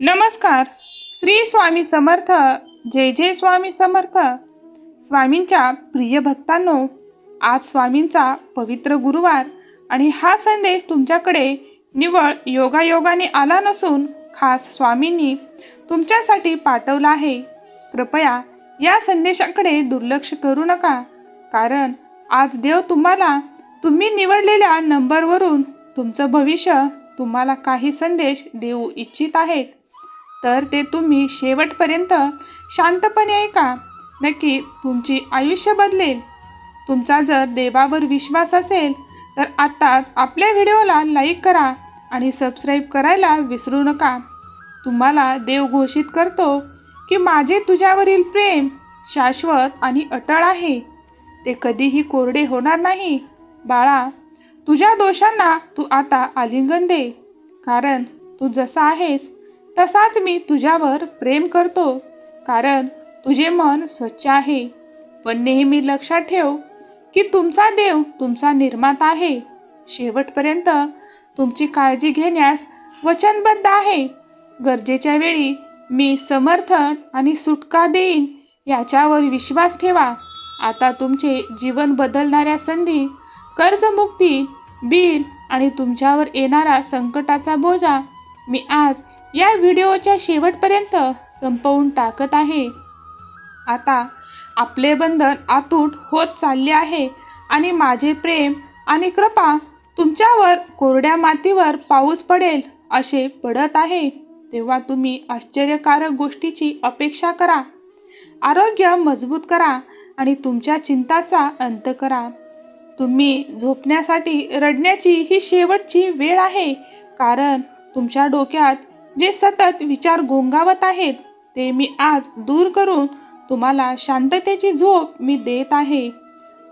नमस्कार. श्री स्वामी समर्थ जय जय स्वामी समर्थ. स्वामींच्या प्रिय भक्तांनो आज स्वामींचा पवित्र गुरुवार आणि हा संदेश तुमच्याकडे निवळ योगायोगाने आला नसून खास स्वामींनी तुमच्यासाठी पाठवला आहे. कृपया या संदेशाकडे दुर्लक्ष करू नका कारण आज देव तुम्हाला तुम्ही निवडलेल्या नंबरवरून तुमचं भविष्य तुम्हाला काही संदेश देऊ इच्छित आहेत. तर ते तुम्ही शेवटपर्यंत शांतपणे ऐका. नक्की तुमची आयुष्य बदलेल. तुमचा जर देवावर विश्वास असेल तर आत्ताच आपल्या व्हिडिओला लाईक करा आणि सबस्क्राईब करायला विसरू नका. तुम्हाला देव घोषित करतो की माझे तुझ्यावरील प्रेम शाश्वत आणि अटळ आहे. ते कधीही कोरडे होणार नाही. बाळा तुझ्या दोषांना तू आता आलिंगन दे. कारण तू जसा आहेस तसाच मी तुझ्यावर प्रेम करतो कारण तुझे मन स्वच्छ आहे. पण नेहमी लक्षात ठेव की तुमचा देव तुमचा निर्माता आहे. शेवटपर्यंत तुमची काळजी घेण्यास वचनबद्ध आहे. गरजेच्या वेळी मी समर्थन आणि सुटका देईन याच्यावर विश्वास ठेवा. आता तुमचे जीवन बदलणाऱ्या संधी कर्जमुक्ती बिल आणि तुमच्यावर येणारा संकटाचा बोजा मी आज या व्हिडिओच्या शेवटपर्यंत संपवून टाकत आहे. आता आपले बंधन आतूट होत चालले आहे आणि माझे प्रेम आणि कृपा तुमच्यावर कोरड्या मातीवर पाऊस पडेल असे पडत आहे. तेव्हा तुम्ही आश्चर्यकारक गोष्टीची अपेक्षा करा. आरोग्य मजबूत करा आणि तुमच्या चिंताचा अंत करा. तुम्ही झोपण्यासाठी रडण्याची ही शेवटची वेळ आहे कारण तुमच्या डोक्यात जे सतत विचार गोंगावत आहेत ते मी आज दूर करून तुम्हाला शांततेची झोप मी देत आहे.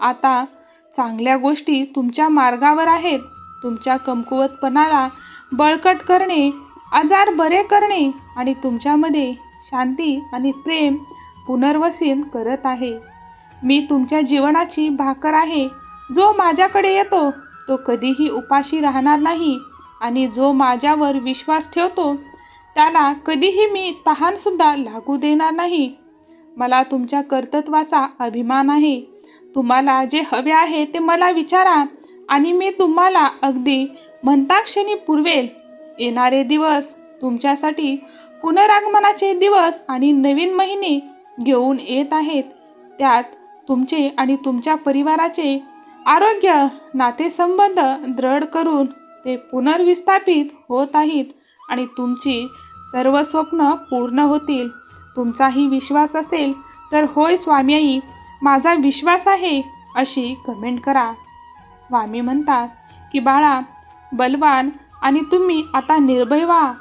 आता चांगल्या गोष्टी तुमच्या मार्गावर आहेत. तुमच्या कमकुवतपणाला बळकट करणे आजार बरे करणे आणि तुमच्यामध्ये शांती आणि प्रेम पुनर्वसन करत आहे. मी तुमच्या जीवनाची भाकर आहे. जो माझ्याकडे येतो तो कधीही उपाशी राहणार नाही आणि जो माझ्यावर विश्वास ठेवतो त्याला कधीही मी तहानसुद्धा लागू देणार नाही. मला तुमच्या कर्तृत्वाचा अभिमान आहे. तुम्हाला जे हवे आहे ते मला विचारा आणि मी तुम्हाला अगदी म्हणता क्षणी पुरवेल. येणारे दिवस तुमच्यासाठी पुनरागमनाचे दिवस आणि नवीन महिने घेऊन येत आहेत. त्यात तुमचे आणि तुमच्या परिवाराचे आरोग्य नातेसंबंध दृढ करून ते पुनर्विस्थापित होत आहेत आणि तुमची सर्व स्वप्न पूर्ण होतील. तुमचाही विश्वास असेल तर होय स्वामी आई माझा विश्वास आहे अशी कमेंट करा. स्वामी म्हणतात की बाळा बलवान आणि तुम्ही आता निर्भय व्हा.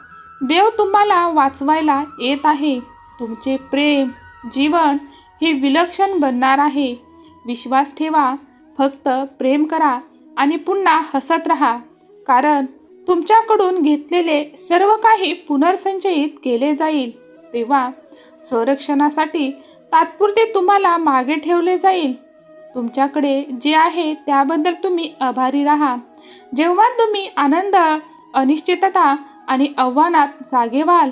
देव तुम्हाला वाचवायला येत आहे. तुमचे प्रेम जीवन हे विलक्षण बनणार आहे. विश्वास ठेवा फक्त प्रेम करा आणि पुन्हा हसत राहा. कारण तुमच्याकडून घेतलेले सर्व काही पुनर्संचयित केले जाईल. तेव्हा संरक्षणासाठी तात्पुरते तुम्हाला मागे ठेवले जाईल. तुमच्याकडे जे आहे त्याबद्दल तुम्ही आभारी राहा. जेव्हा तुम्ही आनंद अनिश्चितता आणि आव्हानात जागे व्हाल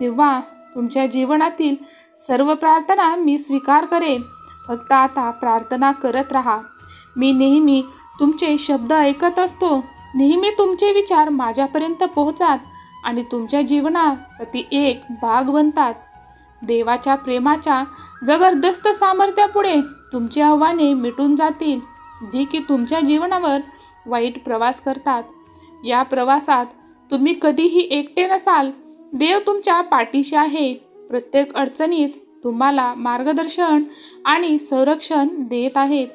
तेव्हा तुमच्या जीवनातील सर्व प्रार्थना मी स्वीकार करेन. फक्त आता प्रार्थना करत राहा. मी नेहमी तुमचे शब्द ऐकत असतो. नेहमी तुमचे विचार माझ्यापर्यंत पोहोचात आणि तुमच्या जीवनाचा ती एक भाग बनतात. देवाच्या प्रेमाच्या जबरदस्त सामर्थ्यापुढे तुमची आव्हाने मिटून जातील जी की तुमच्या जीवनावर वाईट प्रवास करतात. या प्रवासात तुम्ही कधीही एकटे नसाल देव तुमच्या पाठीशी आहे. प्रत्येक अडचणीत तुम्हाला मार्गदर्शन आणि संरक्षण देत आहेत.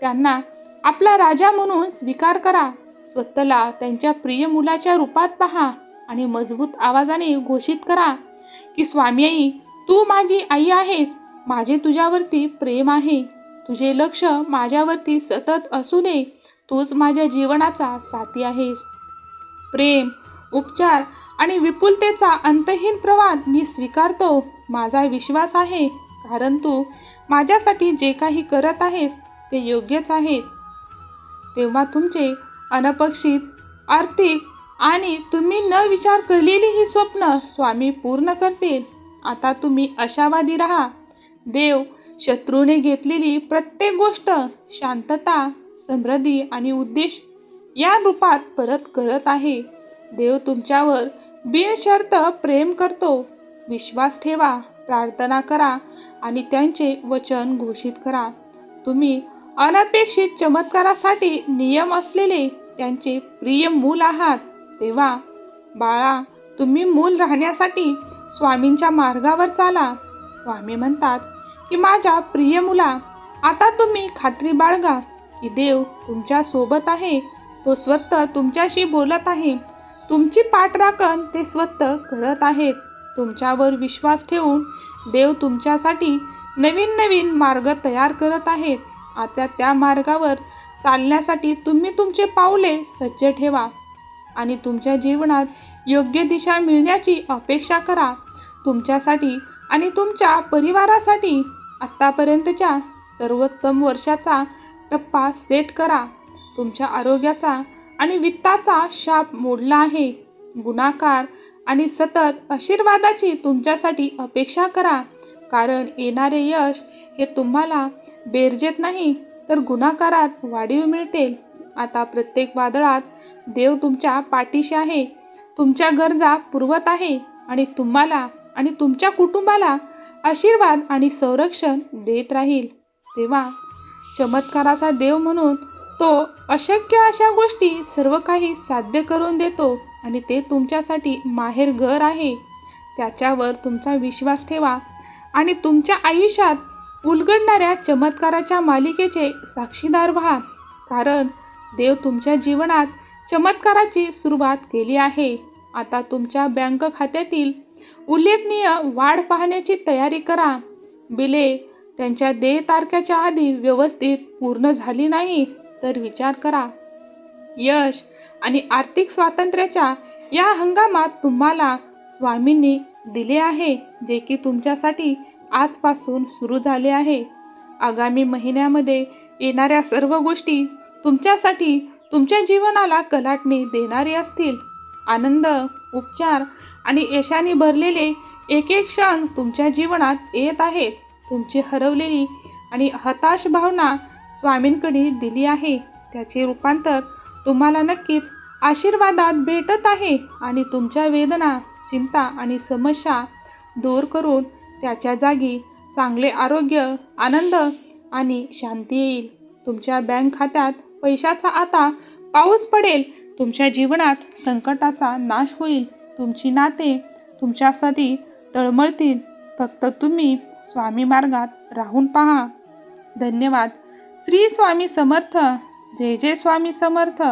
त्यांना आपला राजा म्हणून स्वीकार करा. स्वतःला त्यांच्या प्रिय मुलाच्या रूपात पहा आणि मजबूत आवाजाने घोषित करा की स्वामी आई तू माझी आई आहेस. माझे तुझ्यावरती प्रेम आहे. तुझे लक्ष माझ्यावरती सतत असू दे. तूच माझ्या जीवनाचा साथी आहेस. प्रेम उपचार आणि विपुलतेचा अंतहीन प्रवाद मी स्वीकारतो. माझा विश्वास आहे. कारण तू माझ्यासाठी जे काही करत आहेस ते योग्यच आहे तेव्हा तुमचे अनपेक्षित आर्थिक आणि तुम्ही न विचार केलेली ही स्वप्न स्वामी पूर्ण करतील. आता तुम्ही आशावादी राहा. देव शत्रूने घेतलेली प्रत्येक गोष्ट शांतता समृद्धी आणि उद्देश या रूपात परत करत आहे. देव तुमच्यावर बिनशर्त प्रेम करतो. विश्वास ठेवा प्रार्थना करा आणि त्यांचे वचन घोषित करा. तुम्ही अनपेक्षित चमत्कारासाठी नियम असलेले त्यांचे प्रिय मूल आहात तेव्हा बाळा तुम्ही मूल राहण्यासाठी स्वामींच्या मार्गावर चाला. स्वामी म्हणतात की माझ्या प्रिय मुला आता तुम्ही खात्री बाळगा की देव तुमच्यासोबत आहे तो स्वतः तुमच्याशी बोलत आहे. तुमची पाठराखण ते स्वतः करत आहेत. तुमच्यावर विश्वास ठेवून देव तुमच्यासाठी नवीन नवीन मार्ग तयार करत आहेत. आता त्या मार्गावर चालण्यासाठी तुम्ही तुमचे पावले सज्ज ठेवा आणि तुमच्या जीवनात योग्य दिशा मिळण्याची अपेक्षा करा. तुमच्यासाठी आणि तुमच्या परिवारासाठी आत्तापर्यंतच्या सर्वोत्तम वर्षाचा टप्पा सेट करा. तुमच्या आरोग्याचा आणि वित्ताचा शाप मोडला आहे. गुणाकार आणि सतत आशीर्वादाची तुमच्यासाठी अपेक्षा करा. कारण येणारे यश हे तुम्हाला बेरजेत नाही तर गुणाकारात वाढीव मिळते आता प्रत्येक वादळात देव तुमच्या पाठीशी आहे. तुमच्या गरजा पुरवत आहे आणि तुम्हाला आणि तुमच्या कुटुंबाला आशीर्वाद आणि संरक्षण देत राहील. तेव्हा चमत्काराचा देव म्हणून तो अशक्य अशा गोष्टी सर्व काही साध्य करून देतो आणि ते तुमच्यासाठी माहेर घर आहे. त्याच्यावर तुमचा विश्वास ठेवा आणि तुमच्या आयुष्यात उलगडणाऱ्या चमत्काराच्या मालिकेचे साक्षीदार व्हा. कारण देव तुमच्या जीवनात चमत्काराची सुरुवात केली आहे. आता तुमच्या बँक खात्यातील उल्लेखनीय वाढ पाहण्याची तयारी करा. बिले त्यांच्या देय तारखेच्या आधी व्यवस्थित पूर्ण झाली नाही तर विचार करा. यश आणि आर्थिक स्वातंत्र्याच्या या हंगामात तुम्हाला स्वामींनी दिले आहे जे की तुमच्यासाठी आजपासून सुरू झाले आहे. आगामी महिन्यामध्ये येणाऱ्या सर्व गोष्टी तुमच्यासाठी तुमच्या जीवनाला कलाटणी देणारे असतील. आनंद उपचार आणि यशाने भरलेले एक एक क्षण तुमच्या जीवनात येत आहेत. तुमची हरवलेली आणि हताश भावना स्वामींकडे दिली आहे. त्याचे रूपांतर तुम्हाला नक्कीच आशीर्वादात भेटत आहे आणि तुमच्या वेदना चिंता आणि समस्या दूर करून त्याच्या जागी चांगले आरोग्य आनंद आणि शांती येईल. तुमच्या बँक खात्यात पैशाचा आता पाऊस पडेल. तुमच्या जीवनात संकटाचा नाश होईल. तुमची नाते तुमच्यासाठी तळमळतील. फक्त तुम्ही स्वामी मार्गात राहून पहा. धन्यवाद. श्री स्वामी समर्थ. जय जय स्वामी समर्थ.